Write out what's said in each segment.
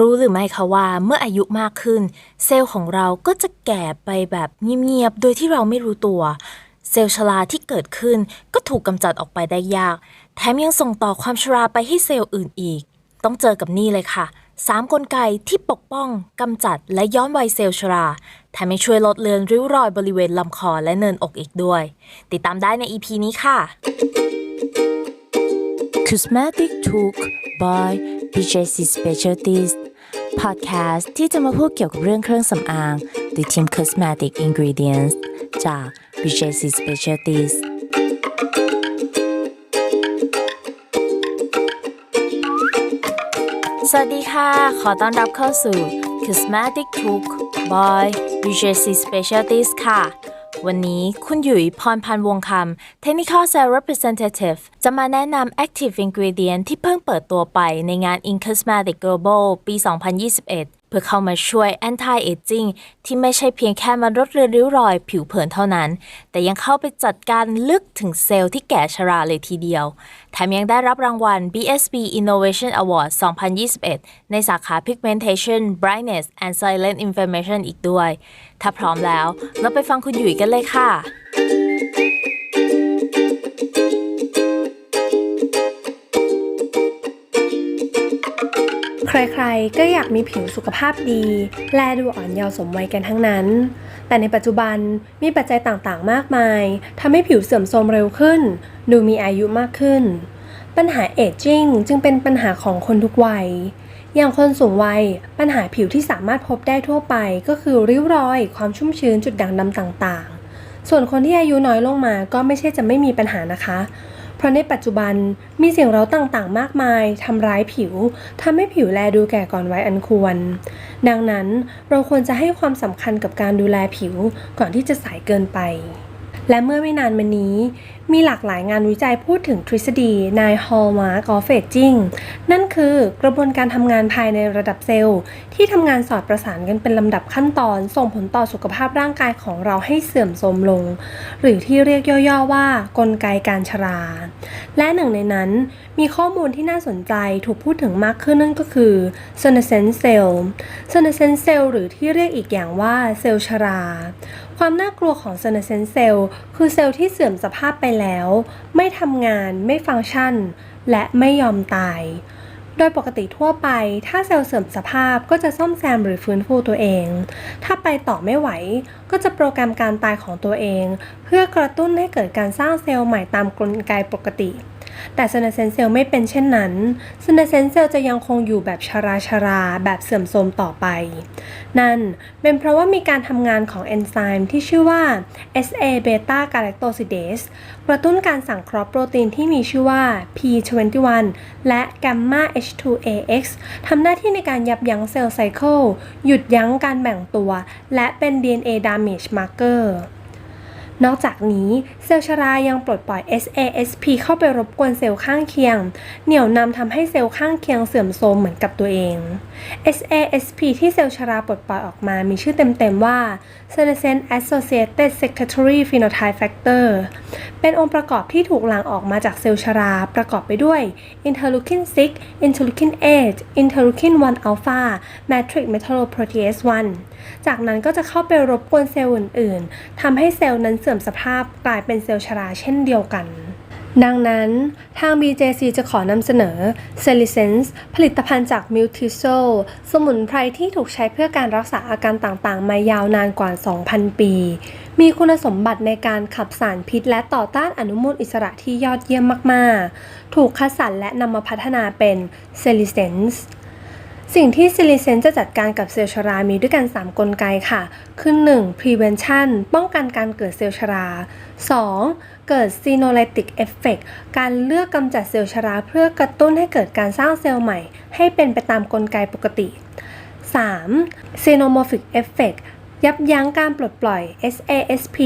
รู้หรือไม่คะว่าเมื่ออายุมากขึ้น เซลล์ของเราก็จะแก่ไปแบบเงียบๆ โดยที่เราไม่รู้ตัว เซลล์ชราที่เกิดขึ้นก็ถูกกำจัดออกไปได้ยาก แถมยังส่งต่อความชราไปให้เซลล์อื่นอีก ต้องเจอกับนี่เลยค่ะ3กลไกที่ปกป้องกำจัดและย้อนวัยเซลล์ชราแถมยังช่วยลดเลือนริ้วรอยบริเวณลำคอและเนินอกอีกด้วย ติดตามได้ใน EP นี้ค่ะ Cosmetic Talk by BJC Specialties พอดแคสต์ที่จะมาพูดเกี่ยวกับเรื่องเครื่องสำอางโดยทีม Cosmetic Ingredients จาก BJC Specialties สวัสดีค่ะ ขอต้อนรับเข้าสู่ Cosmetic Talk by BJC Specialties ค่ะ วันนี้คุณหยุยพรพันธ์วงคำ Technical Sales Representative จะมาแนะนำ Active Ingredient ที่เพิ่งเปิดตัวไปในงาน In Cosmetic Global ปี 2021 พื่อเข้ามาช่วย Anti Aging ที่ไม่ใช่เพียงแค่มาลดเลือนริ้วรอยผิวเผินเท่านั้น แต่ยังเข้าไปจัดการลึกถึงเซลล์ที่แก่ชราเลยทีเดียวแถมยังได้รับรางวัล BSB Innovation Award 2021 ในสาขา Pigmentation Brightness and Silent Inflammation อีกด้วย ถ้าพร้อมแล้ว เราไปฟังคุณหยุยกันเลยค่ะ ใครๆ ก็อยากมีผิวสุขภาพดี แลดูอ่อนเยาว์สมวัยกันทั้งนั้น แต่ในปัจจุบันมีปัจจัยต่างๆ มากมายทำให้ผิวเสื่อมโทรมเร็วขึ้น ดูมีอายุมากขึ้น ปัญหาเอจจิ้งจึงเป็นปัญหาของคนทุกวัย อย่างคนสูงวัย ปัญหาผิวที่สามารถพบได้ทั่วไปก็คือริ้วรอย ความชุ่มชื้นจุดด่างดำต่างๆ ส่วนคนที่อายุน้อยลงมาก็ไม่ใช่จะไม่มีปัญหานะคะ ราะในปัจจุบันมีเสียงเร้าต่างๆ มากมายทำร้ายผิวทำให้ผิวแลดูแก่ก่อนวัยอันควร ดังนั้นเราควรจะให้ความสำคัญกับการดูแลผิวก่อนที่จะสายเกินไปและเมื่อไม่นานมานี้ มีหลากหลายงานวิจัยพูดถึงทฤษฎี Nine Hallmark of Aging นั่นคือกระบวนการทำงานภายในระดับเซลล์ ที่ทำงานสอดประสานกันเป็นลำดับขั้นตอน ส่งผลต่อสุขภาพร่างกายของเราให้เสื่อมโทรมลง หรือที่เรียกย่อๆว่ากลไกการชรา และหนึ่งในนั้นมีข้อมูลที่น่าสนใจถูกพูดถึงมากขึ้นนั่นก็คือ senescent cell senescent cell หรือที่เรียกอีกอย่างว่าเซลล์ชราความน่ากลัวของ senescent cell คือเซลล์ที่เสื่อมสภาพไปแล้ว ไม่ทำงาน ไม่ฟังก์ชัน และไม่ยอมตาย โดยปกติทั่วไป ถ้าเซลล์เสื่อมสภาพก็จะซ่อมแซมหรือฟื้นฟูตัวเอง ถ้าไปต่อไม่ไหว ก็จะโปรแกรมการตายของตัวเอง เพื่อกระตุ้นให้เกิดการสร้างเซลล์ใหม่ตามกลไกปกติ แต่ซนเซนเซลไม่เป็นเช่นนั้นซนเซนเซลจะยังคงอยู่แบบชราชราแบบเสื่อมโทรมต่อไป นั่นเป็นเพราะว่ามีการทำงานของเอนไซม์ที่ชื่อว่า SA beta galactosidase กระตุ้นการสังเคราะห์โปรตีนที่มีชื่อว่า P21 และ gamma H2AX ทำหน้าที่ในการยับยั้งเซลล์ไซเคิลหยุดยั้งการแบ่งตัว และเป็น DNA damage marker นอกจากนี้เซลล์ชรายังปลดปล่อย SASP เข้าไปรบกวนเซลล์ข้างเคียง เหนี่ยวนำทำให้เซลล์ข้างเคียงเสื่อมโทรมเหมือนกับตัวเอง SASP ที่เซลล์ชราปลดปล่อยออกมามีชื่อเต็มๆว่า Senescent Associated Secretory Phenotype Factor เป็นองค์ประกอบที่ถูกหลั่งออกมาจากเซลล์ชรา ประกอบไปด้วย interleukin 6 interleukin 8 interleukin 1 alpha matrix metalloprotease 1 จากนั้นก็จะเข้าไปรบกวนเซลล์อื่นๆทำให้เซลล์นั้นเสื่อมสภาพกลายเป็นเซลล์ชราเช่นเดียวกัน ดังนั้นทาง BJC จะขอนำเสนอ c e l i c e n s e ผลิตภัณฑ์จาก m u t i s o l สมุนไพรที่ถูกใช้เพื่อการรักษาอาการต่างๆ มายาวนานกว่า 2,000 ปี มีคุณสมบัติในการขับสารพิษ และต่อต้านอนุมูลอิสระที่ยอดเยี่ยมมาก ๆ ถูกคัดสรรและนำมาพัฒนาเป็น c e l i c e n s e สิ่งที่ซิลิเซนจะจัดการกับเซลล์ชรามีด้วยกัน 3 กลไกค่ะ คือ 1. prevention ป้องกันการเกิดเซลล์ชรา 2. เกิด senolytic effect การเลือกกำจัดเซลล์ชราเพื่อกระตุ้นให้เกิดการสร้างเซลล์ใหม่ ให้เป็นไปตามกลไกปกติ 3. xenomorphic effect ยับยั้งการปลดปล่อย SASP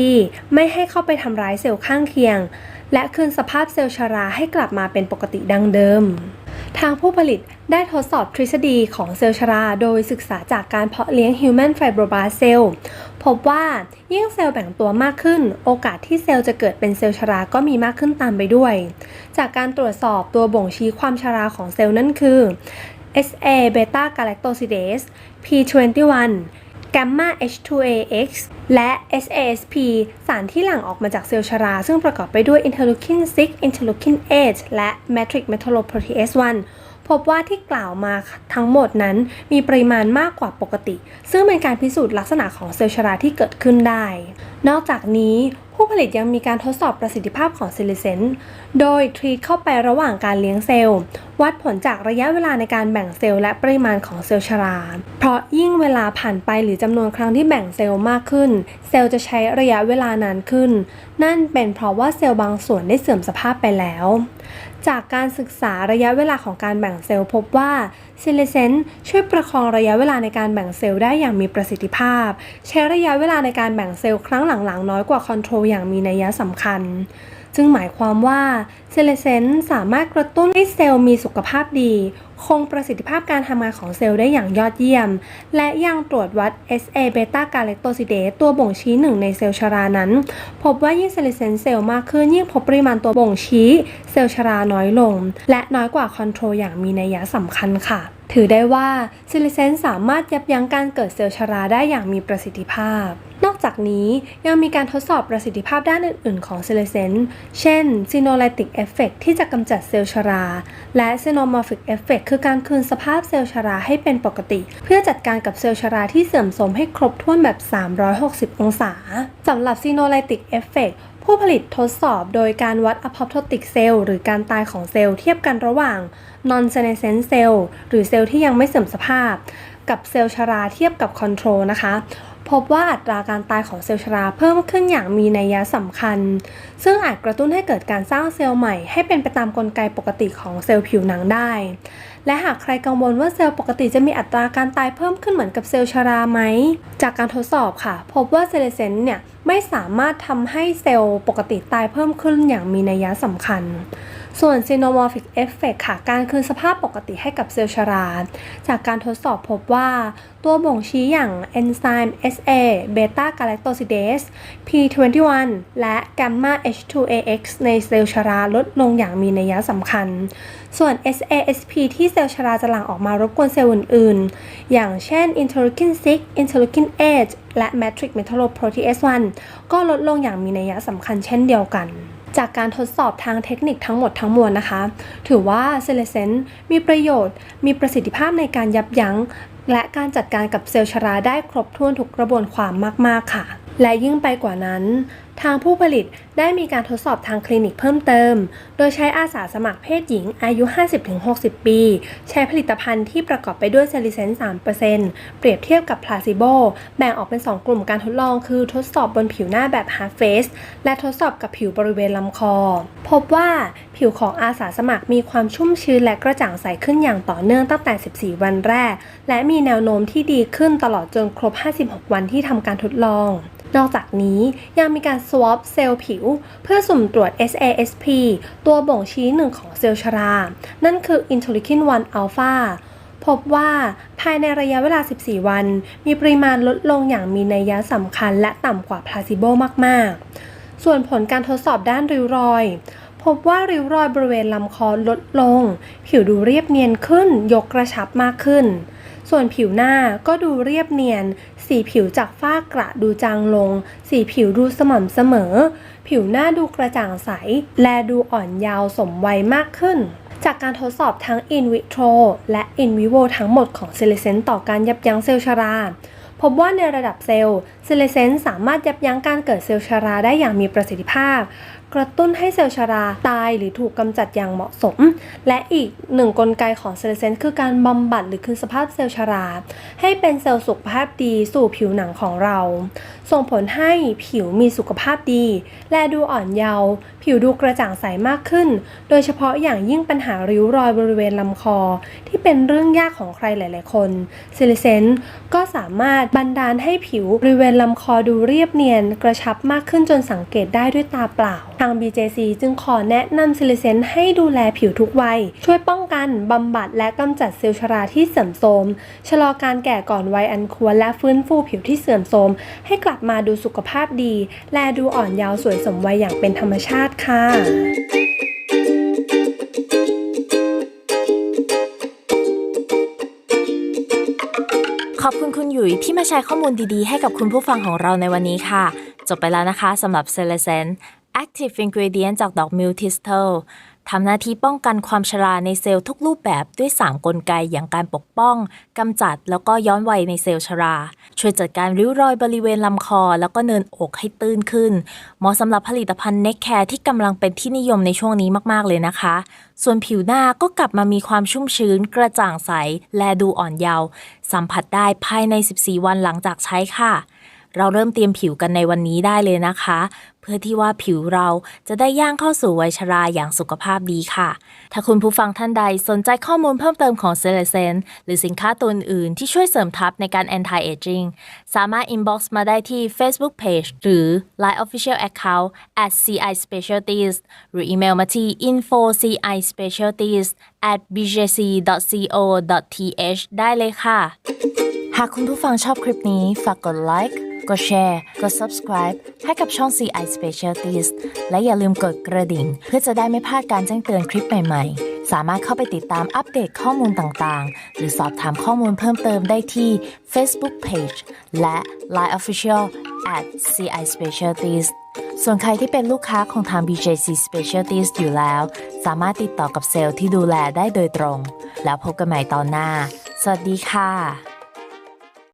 ไม่ให้เข้าไปทำร้ายเซลล์ข้างเคียง และคืนสภาพเซลล์ชราให้กลับมาเป็นปกติดังเดิม ทางผู้ผลิตได้ทดสอบทฤษฎีของเซลล์ชรา โดยศึกษาจากการเพาะเลี้ยง Human Fibroblast Cell พบว่ายิ่งเซลล์แบ่งตัวมากขึ้น โอกาสที่เซลล์จะเกิดเป็นเซลล์ชราก็มีมากขึ้นตามไปด้วย จากการตรวจสอบตัวบ่งชี้ความชราของเซลล์นั่นคือ SA beta galactosidase P21 gamma H2AX และ SASP สารที่หลั่งออกมาจากเซลล์ชรา ซึ่งประกอบไปด้วย interleukin 6 interleukin 8 และ matrix metalloprotease 1 พบว่าที่กล่าวมาทั้งหมดนั้นมีปริมาณมากกว่าปกติ ซึ่งเป็นการพิสูจน์ลักษณะของเซลล์ชราที่เกิดขึ้นได้ นอกจากนี้ ผู้ผลิตยังมีการทดสอบประสิทธิภาพของซิลิเซนโดยทรีตเข้าไประหว่างการเลี้ยงเซลล์ วัดผลจากระยะเวลาในการแบ่งเซลล์และปริมาณของเซลล์ชรา เพราะยิ่งเวลาผ่านไปหรือจำนวนครั้งที่แบ่งเซลล์มากขึ้น เซลล์จะใช้ระยะเวลานานขึ้น นั่นเป็นเพราะว่าเซลล์บางส่วนได้เสื่อมสภาพไปแล้ว จากการศึกษาระยะเวลาของการแบ่งเซลล์พบว่าซิลิเซนช่วยประคองระยะเวลาในการแบ่งเซลล์ได้อย่างมีประสิทธิภาพ ใช้ระยะเวลาในการแบ่งเซลล์ครั้งหลังๆ น้อยกว่าคอนโทรลอย่างมีนัยสำคัญ ซึ่งหมายความว่าเซเลเซนสามารถกระตุ้นให้เซลล์มีสุขภาพดี คงประสิทธิภาพการทำงานของเซลล์ได้อย่างยอดเยี่ยม และยังตรวจวัด SA beta g a l a c t o s i d a s ตัวบ่งชี้หนึ่งในเซลล์ชรานั้น พบว่ายิ่งเซเลเซนเซลล์มากขึ้นยิ่งพบปริมาณตัวบ่งชี้เซลล์ชราน้อยลง และน้อยกว่าคอนโทรลอย่างมีนัยสำคัญค่ะ ถือได้ว่าซิลิเซนสามารถยับยั้งการเกิดเซลล์ชราได้อย่างมีประสิทธิภาพ จากนี้ยังมีการทดสอบประสิทธิภาพด้านอื่น ๆ ของเซิลิเซนเช่นซีโนไลติกเอฟเฟกที่จะกำจัดเซลล์ชรา และซีโนมอร์ฟิกเอฟเฟกคือการคืนสภาพเซลล์ชราให้เป็นปกติ เพื่อจัดการกับเซลล์ชราที่เสื่อมโทรมให้ครบถ้วนแบบ 360 องศาสำหรับซีโนไลติกเอฟเฟกผู้ผลิตทดสอบโดยการวัด apoptotic cell หรือการตายของเซลล์เทียบกันระหว่าง non senescent cell หรือเซลล์ที่ยังไม่เสื่อมสภาพ กับเซลล์ชราเทียบกับ control นะคะ พบว่าอัตราการตายของเซลล์ชราเพิ่มขึ้นอย่างมีนัยสำคัญ ซึ่งอาจกระตุ้นให้เกิดการสร้างเซลล์ใหม่ให้เป็นไปตามกลไกปกติของเซลล์ผิวหนังได้ และหากใครกังวลว่าเซลล์ปกติจะมีอัตราการตายเพิ่มขึ้นเหมือนกับเซลล์ชราไหม จากการทดสอบค่ะ พบว่าเซเลเซนต์เนี่ยไม่สามารถทำให้เซลล์ปกติตายเพิ่มขึ้นอย่างมีนัยสำคัญ ส่วน Xenomorphic Effect ค่ะ การคืนสภาพปกติให้กับเซลล์ชรา จากการทดสอบพบว่าตัวบ่งชี้อย่างเอนไซม์ SA beta galactosidase P21 และ gamma H2AX ในเซลล์ชราลดลงอย่างมีนัยสำคัญ ส่วน SASP ที่เซลล์ชราจะหลั่งออกมารบกวนเซลล์อื่น ๆ อย่างเช่น interleukin 6 interleukin 8และ matrix metalloprotease 1ก็ลดลงอย่างมีนัยสำคัญเช่นเดียวกัน จากการทดสอบทางเทคนิคทั้งหมดทั้งมวลนะคะ ถือว่าเซเลเซนมีประโยชน์ มีประสิทธิภาพในการยับยั้ง และการจัดการกับเซลล์ชราได้ครบถ้วนทุกกระบวนความมาก ๆ ค่ะ และยิ่งไปกว่านั้น ทางผู้ผลิตได้มีการทดสอบทางคลินิกเพิ่มเติม โดยใช้อาสาสมัครเพศหญิงอายุ 50-60 ปี ใช้ผลิตภัณฑ์ที่ประกอบไปด้วยเซลิเซน3%เปรียบเทียบกับพลาซิโบ แบ่งออกเป็น 2 กลุ่มการทดลอง คือทดสอบบนผิวหน้าแบบ half face และทดสอบกับผิวบริเวณลำคอ พบว่าผิวของอาสาสมัครมีความชุ่มชื้นและกระจ่างใสขึ้นอย่างต่อเนื่องตั้งแต่ 14 วันแรก และมีแนวโน้มที่ดีขึ้นตลอดจนครบ 56 วันที่ทำการทดลอง นอกจากนี้ยังมีการ swap เซลล์ผิว เพื่อสุ่มตรวจ SASP ตัวบ่งชี้หนึ่งของเซลล์ชรา นั่นคือ interleukin 1 alpha พบว่าภายในระยะเวลา 14 วัน มีปริมาณลดลงอย่างมีนัยสำคัญและต่ำกว่าพลาซิโบมาก ๆ ส่วนผลการทดสอบด้านริ้วรอย พบว่าริ้วรอยบริเวณลำคอลดลง ผิวดูเรียบเนียนขึ้น ยกกระชับมากขึ้น ส่วนผิวหน้าก็ดูเรียบเนียน สีผิวจากฝ้ากระดูจางลง สีผิวดูสม่ำเสมอ ผิวหน้าดูกระจ่างใส และดูอ่อนยาวสมวัยมากขึ้น จากการทดสอบทั้ง in vitro และ in vivo ทั้งหมดของเซเลเซนต่อการยับยั้งเซลล์ชราพบว่าในระดับเซลล์เซเลเซนสามารถยับยั้งการเกิดเซลล์ชราได้อย่างมีประสิทธิภาพ กระตุ้นให้เซลล์ชราตายหรือถูกกำจัดอย่างเหมาะสม และอีกหนึ่งกลไกของเซลล์เซนคือการบำบัดหรือคืนสภาพเซลล์ชรา ให้เป็นเซลล์สุขภาพดีสู่ผิวหนังของเรา ส่งผลให้ผิวมีสุขภาพดี และดูอ่อนเยาว์ผิวดูกระจ่างใสมากขึ้น โดยเฉพาะอย่างยิ่งปัญหาริ้วรอยบริเวณลำคอ ที่เป็นเรื่องยากของใครหลาย ๆ คนเซิลิเซนก็สามารถบันดาลให้ผิวบริเวณลำคอดูเรียบเนียน กระชับมากขึ้นจนสังเกตได้ด้วยตาเปล่าทาง BJC จึงขอแนะนำซิลิเซนให้ดูแลผิวทุกวัย ช่วยป้องกันบำบัดและกำจัดเซลล์ชราที่เสื่อมโทรมชะลอการแก่ก่อนวัยอันควรและฟื้นฟูผิวที่เสื่อมโทรมให้กลับมาดูสุขภาพดี และดูอ่อนเยาว์สวยสมวัยอย่างเป็นธรรมชาติค่ะขอบคุณคุณหยุยที่มาแชร์ข้อมูลดีๆ ให้กับคุณผู้ฟังของเราในวันนี้ค่ะ จบไปแล้วนะคะสำหรับเซเลเซน Active Ingredient จากดอกมิวทิสเทลทำหน้าที่ป้องกันความชราในเซลล์ทุกรูปแบบด้วย 3 กลไกอย่างการปกป้องกำจัดแล้วก็ย้อนวัยในเซลล์ชรา ช่วยจัดการริ้วรอยบริเวณลำคอ แล้วก็เนินอกให้ตื้นขึ้น เหมาะสำหรับผลิตภัณฑ์ Neck Care ที่กำลังเป็นที่นิยมในช่วงนี้มาก ๆ เลยนะคะ ส่วนผิวหน้าก็กลับมามีความชุ่มชื้น กระจ่างใส และดูอ่อนเยาว์สัมผัสได้ภายใน 14 วันหลังจากใช้ค่ะ เราเริ่มเตรียมผิวกันในวันนี้ได้เลยนะคะ เพื่อที่ว่าผิวเราจะได้ย่างเข้าสู่วัยชราอย่างสุขภาพดีค่ะ ถ้าคุณผู้ฟังท่านใดสนใจข้อมูลเพิ่มเติมของเซเลเซนหรือสินค้าตัวอื่นที่ช่วยเสริมทัพในการ anti aging สามารถ inbox มาได้ที่ Facebook Page หรือ Line Official Account at ci specialties หรืออีเมลมาที่ info ci specialties at bjc.co.th ได้เลยค่ะ หากคุณผู้ฟังชอบคลิปนี้ ฝากกดไลค์ กดแชร์ กด subscribe ให้กับช่อง CI Specialties และอย่าลืมกดกระดิ่ง เพื่อจะได้ไม่พลาดการแจ้งเตือนคลิปใหม่ๆ สามารถเข้าไปติดตามอัปเดตข้อมูลต่างๆ หรือสอบถามข้อมูลเพิ่มเติมได้ที่ Facebook Page และ Line Official at CI Specialties ส่วนใครที่เป็นลูกค้าของทาง BJC Specialties อยู่แล้ว สามารถติดต่อกับเซลล์ที่ดูแลได้โดยตรง แล้วพบกันใหม่ตอนหน้า สวัสดีค่ะ